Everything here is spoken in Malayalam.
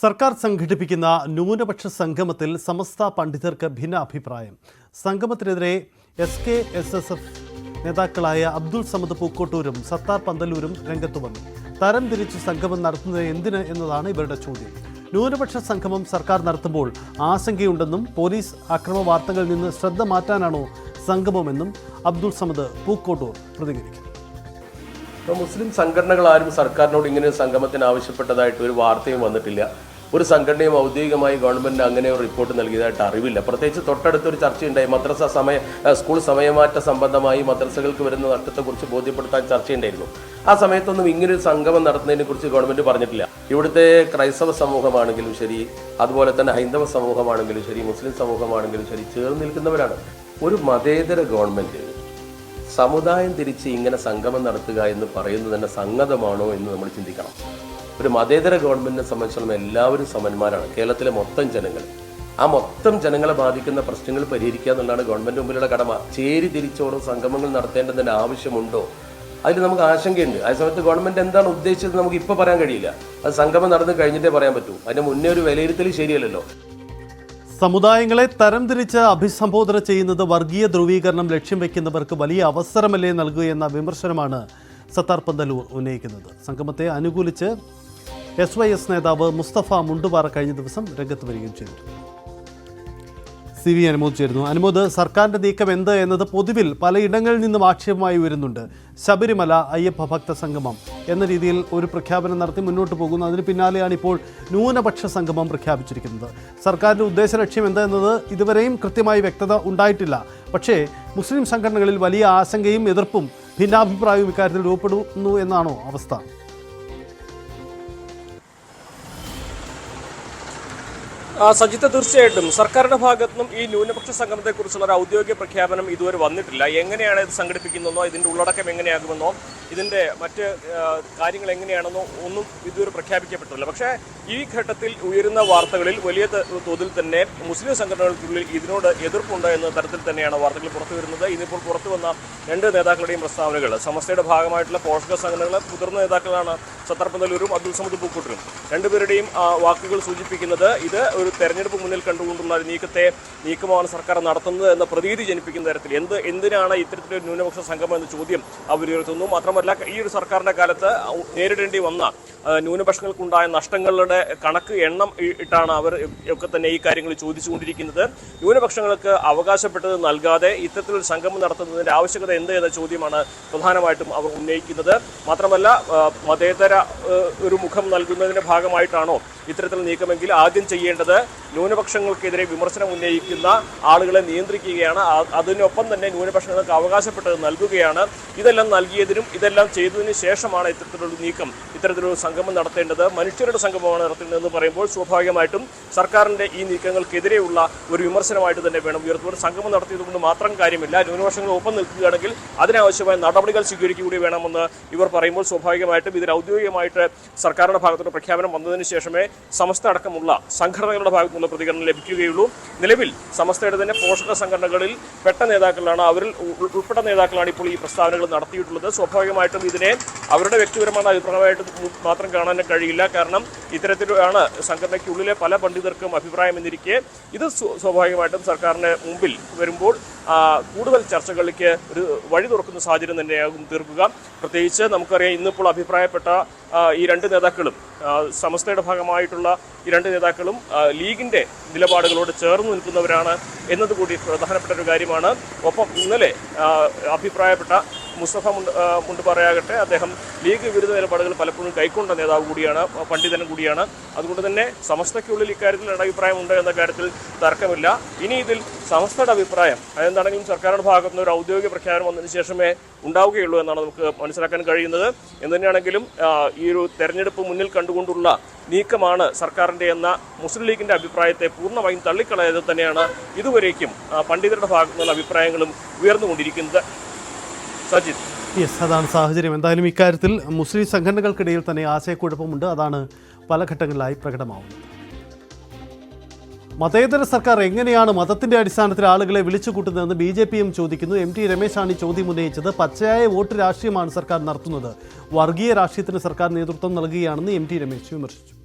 സർക്കാർ സംഘടിപ്പിക്കുന്ന ന്യൂനപക്ഷ സംഗമത്തിൽ സമസ്ത പണ്ഡിതർക്ക് ഭിന്ന അഭിപ്രായം. സംഗമത്തിനെതിരെ S K S S F നേതാക്കളായ അബ്ദുൾ സമദ് പൂക്കോട്ടൂരും സത്താർ പന്തലൂരും രംഗത്ത് വന്നു. തരം തിരിച്ച് സംഗമം നടത്തുന്നത് എന്തിന് എന്നതാണ് ഇവരുടെ ചോദ്യം. ന്യൂനപക്ഷ സംഗമം സർക്കാർ നടത്തുമ്പോൾ ആശങ്കയുണ്ടെന്നും പോലീസ് അക്രമ വാർത്തകളിൽ നിന്ന് ശ്രദ്ധ മാറ്റാനാണോ സംഗമമെന്നും അബ്ദുൾ സമദ് പൂക്കോട്ടൂർ പ്രതികരിക്കുന്നു. ഇപ്പോൾ മുസ്ലിം സംഘടനകൾ ആരും സർക്കാരിനോട് ഇങ്ങനെ സംഗമത്തിന് ആവശ്യപ്പെട്ടതായിട്ട് ഒരു വാർത്തയും വന്നിട്ടില്ല. ഒരു സംഘടനയും ഔദ്യോഗികമായി ഗവൺമെന്റ് അങ്ങനെ ഒരു റിപ്പോർട്ട് നൽകിയതായിട്ട് അറിവില്ല. പ്രത്യേകിച്ച് തൊട്ടടുത്തൊരു ചർച്ചയുണ്ടായി. മദ്രസ സമയ സ്കൂൾ സമയമാറ്റ സംബന്ധമായി മദ്രസകൾക്ക് വരുന്ന നഷ്ടത്തെക്കുറിച്ച് ബോധ്യപ്പെടുത്താൻ ചർച്ചയുണ്ടായിരുന്നു. ആ സമയത്തൊന്നും ഇങ്ങനൊരു സംഗമം നടത്തുന്നതിനെ കുറിച്ച് ഗവൺമെന്റ് പറഞ്ഞിട്ടില്ല. ഇവിടുത്തെ ക്രൈസ്തവ സമൂഹമാണെങ്കിലും ശരി അതുപോലെ തന്നെ ഹൈന്ദവ സമൂഹമാണെങ്കിലും ശരി മുസ്ലിം സമൂഹമാണെങ്കിലും ശരി ചേർന്ന് നിൽക്കുന്നവരാണ്. ഒരു മതേതര ഗവൺമെന്റ് സമുദായം തിരിച്ച് ഇങ്ങനെ സംഗമം നടത്തുക എന്ന് പറയുന്നത് തന്നെ സംഗതമാണോ എന്ന് നമ്മൾ ചിന്തിക്കണം. ഒരു മതേതര ഗവൺമെന്റിനെ സംബന്ധിച്ചിടത്തോളം എല്ലാവരും സമന്മാരാണ്. കേരളത്തിലെ മൊത്തം ജനങ്ങൾ. ആ മൊത്തം ജനങ്ങളെ ബാധിക്കുന്ന പ്രശ്നങ്ങൾ പരിഹരിക്കുക എന്നുള്ളതാണ് ഗവൺമെന്റ് മുമ്പിലുള്ള കടമ. ചേരി തിരിച്ചോരോ സംഗമങ്ങൾ നടത്തേണ്ടതിന്റെ ആവശ്യമുണ്ടോ? അതിൽ നമുക്ക് ആശങ്കയുണ്ട്. ആ സമയത്ത് ഗവൺമെന്റ് എന്താണ് ഉദ്ദേശിച്ചത് നമുക്ക് ഇപ്പോൾ പറയാൻ കഴിയില്ല. അത് സംഗമം നടന്നു കഴിഞ്ഞിട്ടേ പറയാൻ പറ്റൂ. അതിന് മുന്നേ ഒരു വിലയിരുത്തൽ ശരിയല്ലല്ലോ. സമുദായങ്ങളെ തരംതിരിച്ച് അഭിസംബോധന ചെയ്യുന്നത് വർഗീയ ധ്രുവീകരണം ലക്ഷ്യം വയ്ക്കുന്നവർക്ക് വലിയ അവസരമല്ലേ നൽകുക എന്ന വിമർശനമാണ് സത്താർ പന്തലൂർ ഉന്നയിക്കുന്നത്. സംഗമത്തെ അനുകൂലിച്ച് എസ് വൈ എസ് നേതാവ് മുസ്തഫ മുണ്ടുപാറ കഴിഞ്ഞ ദിവസം രംഗത്ത് വരികയും ചെയ്തു. സി വി അനുമോദ് ചേരുന്നു. അനുമോദ് സർക്കാരിന്റെ നീക്കം എന്ത് എന്നത് പൊതുവിൽ പലയിടങ്ങളിൽ നിന്നും ആക്ഷേപമായി വരുന്നുണ്ട്. ശബരിമല അയ്യപ്പ ഭക്ത സംഗമം എന്ന രീതിയിൽ ഒരു പ്രഖ്യാപനം നടത്തി മുന്നോട്ട് പോകുന്നു. അതിന് പിന്നാലെയാണ് ഇപ്പോൾ ന്യൂനപക്ഷ സംഗമം പ്രഖ്യാപിച്ചിരിക്കുന്നത്. സർക്കാരിന്റെ ഉദ്ദേശ ലക്ഷ്യം എന്ത് ഇതുവരെയും കൃത്യമായി വ്യക്തത ഉണ്ടായിട്ടില്ല. പക്ഷേ മുസ്ലിം സംഘടനകളിൽ വലിയ ആശങ്കയും എതിർപ്പും ഭിന്നാഭിപ്രായവും ഇക്കാര്യത്തിൽ രൂപപ്പെടുന്നു എന്നാണോ അവസ്ഥ? സജിത്ത് തീർച്ചയായിട്ടും സർക്കാരിന്റെ ഭാഗത്തു നിന്നും ഈ ന്യൂനപക്ഷ സംഗമത്തെക്കുറിച്ചുള്ള ഒരു ഔദ്യോഗിക പ്രഖ്യാപനം ഇതുവരെ വന്നിട്ടില്ല. എങ്ങനെയാണ് ഇത് സംഘടിപ്പിക്കുന്നതെന്നോ ഇതിന്റെ ഉള്ളടക്കം എങ്ങനെയാകുമെന്നോ ഇതിന്റെ മറ്റ് കാര്യങ്ങൾ എങ്ങനെയാണെന്നോ ഒന്നും ഇതുവരെ പ്രഖ്യാപിക്കപ്പെട്ടില്ല പക്ഷേ ഈ ഘട്ടത്തിൽ ഉയരുന്ന വാർത്തകളിൽ വലിയ തോതിൽ തന്നെ മുസ്ലിം സംഘടനകൾക്കുള്ളിൽ ഇതിനോട് എതിർപ്പുണ്ട് എന്ന തരത്തിൽ തന്നെയാണ് വാർത്തകൾ പുറത്തു വരുന്നത്. ഇന്നിപ്പോൾ പുറത്തു വന്ന രണ്ട് നേതാക്കളുടെയും പ്രസ്താവനകൾ സമസ്തയുടെ ഭാഗമായിട്ടുള്ള പോഷക സംഘടനകളെ മുതിർന്ന നേതാക്കളാണ് സത്തർപ്പന്തലൂരും അബ്ദുൾ സമദ് പൂക്കൂട്ടരും രണ്ടുപേരുടെയും വാക്കുകൾ സൂചിപ്പിക്കുന്നത് ഇത് ഒരു തെരഞ്ഞെടുപ്പ് മുന്നിൽ കണ്ടുകൊണ്ടുള്ള ഒരു നീക്കത്തെ നീക്കമാണ് സർക്കാർ നടത്തുന്നത് എന്ന പ്രതീതി ജനിപ്പിക്കുന്ന തരത്തിൽ എന്ത് എന്തിനാണ് ഇത്തരത്തിലൊരു ന്യൂനപക്ഷ സംഗമം എന്ന ചോദ്യം അവർ ഉയർത്തുന്നു മാത്രമല്ല ഈ ഒരു സർക്കാരിന്റെ കാലത്ത് നേരിടേണ്ടി വന്ന ന്യൂനപക്ഷങ്ങൾക്കുണ്ടായ നഷ്ടങ്ങളുടെ കണക്ക് എണ്ണം ഇട്ടാണ് അവർ ഒക്കെ തന്നെ ഈ കാര്യങ്ങൾ ചോദിച്ചുകൊണ്ടിരിക്കുന്നത്. ന്യൂനപക്ഷങ്ങൾക്ക് അവകാശപ്പെട്ടത് നൽകാതെ ഇത്തരത്തിലൊരു സംഗമം നടത്തുന്നതിന്റെ ആവശ്യകത എന്ത് എന്ന ചോദ്യമാണ് പ്രധാനമായിട്ടും അവർ ഉന്നയിക്കുന്നത്. മാത്രമല്ല മതേതര ഒരു മുഖം നൽകുന്നതിന്റെ ഭാഗമായിട്ടാണോ ഇത്തരത്തിൽ നീക്കമെങ്കിൽ ആദ്യം ചെയ്യേണ്ടത് ന്യൂനപക്ഷങ്ങൾക്കെതിരെ വിമർശനം ഉന്നയിക്കുന്ന ആളുകളെ നിയന്ത്രിക്കുകയാണ്. അതിനൊപ്പം തന്നെ ന്യൂനപക്ഷങ്ങൾക്ക് അവകാശപ്പെട്ടത് നൽകുകയാണ്. ഇതെല്ലാം നൽകിയതിനും ഇതെല്ലാം ചെയ്തതിനു ശേഷമാണ് ഇത്തരത്തിലൊരു നീക്കം ഇത്തരത്തിലൊരു സംഗമം നടത്തേണ്ടത്. മനുഷ്യരുടെ സംഗമമാണ് നടത്തേണ്ടതെന്ന് പറയുമ്പോൾ സ്വാഭാവികമായിട്ടും സർക്കാരിന്റെ ഈ നീക്കങ്ങൾക്കെതിരെയുള്ള ഒരു വിമർശനമായിട്ട് തന്നെ വേണം ഉയർത്തുവാൻ. സംഗമം നടത്തിയത് കൊണ്ട് മാത്രം കാര്യമില്ല. ന്യൂനപക്ഷങ്ങൾ ഒപ്പം നിൽക്കുകയാണെങ്കിൽ അതിനാവശ്യമായ നടപടികൾ സ്വീകരിക്കുകൂടി വേണമെന്ന് ഇവർ പറയുമ്പോൾ സ്വാഭാവികമായിട്ടും ഇതിൽ ഔദ്യോഗികമായിട്ട് സർക്കാരിന്റെ ഭാഗത്തുനിന്ന് പ്രഖ്യാപനം വന്നതിന് ശേഷമേ സമസ്ത അടക്കമുള്ള സംഘടനകളുടെ ഭാഗത്തു നിന്നുള്ള പ്രതികരണം ലഭിക്കുകയുള്ളൂ. നിലവിൽ സമസ്തയുടെ തന്നെ പോഷക സംഘടനകളിൽ പെട്ട നേതാക്കളാണ് അവരിൽ ഉൾ- ഉൾപ്പെട്ട നേതാക്കളാണ് ഇപ്പോൾ ഈ പ്രസ്താവനകൾ നടത്തിയിട്ടുള്ളത്. സ്വാഭാവികമായിട്ടും ഇതിനെ അവരുടെ വ്യക്തിപരമായ അഭിപ്രായമായിട്ട് മാത്രം കാണാൻ കഴിയില്ല. കാരണം ഇത്തരത്തിലാണ് സംഘടനയ്ക്കുള്ളിലെ പല പണ്ഡിതർക്കും അഭിപ്രായം എന്നിരിക്കെ. ഇത് സ്വ- സ്വാഭാവികമായിട്ടും സർക്കാരിന് മുമ്പിൽ വരുമ്പോൾ കൂടുതൽ ചർച്ചകളിലേക്ക് ഒരു വഴി തുറക്കുന്ന സാഹചര്യം തന്നെയാകും തീർക്കുക. പ്രത്യേകിച്ച് നമുക്കറിയാം ഇന്നിപ്പോൾ അഭിപ്രായപ്പെട്ട ഈ രണ്ട് നേതാക്കളും സമസ്തയുടെ ഭാഗമായിട്ടുള്ള ഈ രണ്ട് നേതാക്കളും ലീഗിന്റെ നിലപാടുകളോട് ചേർന്ന് നിൽക്കുന്നവരാണ് എന്നതുകൂടി പ്രധാനപ്പെട്ട ഒരു കാര്യമാണ്. ഒപ്പം ഇന്നലെ അഭിപ്രായപ്പെട്ട മുസ്തഫ മുണ്ട് മുണ്ട് പറയാകട്ടെ അദ്ദേഹം ലീഗ് വിരുദ്ധ നിലപാടുകൾ പലപ്പോഴും കൈക്കൊണ്ട നേതാവ് കൂടിയാണ് പണ്ഡിതനും കൂടിയാണ്. അതുകൊണ്ട് തന്നെ സമസ്തയ്ക്കുള്ളിൽ ഇക്കാര്യത്തിൽ രണ്ടഭിപ്രായമുണ്ട് എന്ന കാര്യത്തിൽ തർക്കമില്ല. ഇനി ഇതിൽ സമസ്തയുടെ അഭിപ്രായം അതെന്താണെങ്കിലും സർക്കാരിന്റെ ഭാഗത്തുനിന്ന് ഒരു ഔദ്യോഗിക പ്രഖ്യാപനം വന്നതിന് ശേഷമേ ഉണ്ടാവുകയുള്ളൂ എന്നാണ് നമുക്ക് മനസ്സിലാക്കാൻ കഴിയുന്നത്. എന്തുതന്നെയാണെങ്കിലും ഈ ഒരു തെരഞ്ഞെടുപ്പ് മുന്നിൽ കണ്ടുകൊണ്ടുള്ള നീക്കമാണ് സർക്കാരിന്റെ എന്ന മുസ്ലിം ലീഗിന്റെ അഭിപ്രായത്തെ പൂർണമായും തള്ളിക്കളയത് തന്നെയാണ് ഇതുവരേക്കും പണ്ഡിതരുടെ ഭാഗത്തുനിന്നുള്ള അഭിപ്രായങ്ങളും ഉയർന്നുകൊണ്ടിരിക്കുന്നത്. സജിത്. യെസ് അതാണ് സാഹചര്യം. എന്തായാലും ഇക്കാര്യത്തിൽ മുസ്ലിം സംഘടനകൾക്കിടയിൽ തന്നെ ആശയക്കുഴപ്പമുണ്ട്. അതാണ് പല ഘട്ടങ്ങളിലായി പ്രകടമാവുന്നത്. മതേതര സർക്കാർ എങ്ങനെയാണ് മതത്തിന്റെ അടിസ്ഥാനത്തിൽ ആളുകളെ വിളിച്ചു കൂട്ടുന്നതെന്ന് ബി ജെ പിയും ചോദിക്കുന്നു. എം ടി രമേശാണ് ഈ ചോദ്യം ഉന്നയിച്ചത്. പച്ചയായ വോട്ട് രാഷ്ട്രീയമാണ് സർക്കാർ നടത്തുന്നത്. വർഗീയ രാഷ്ട്രീയത്തിന് സർക്കാർ നേതൃത്വം നൽകുകയാണെന്ന് എം ടി രമേശ് വിമർശിച്ചു.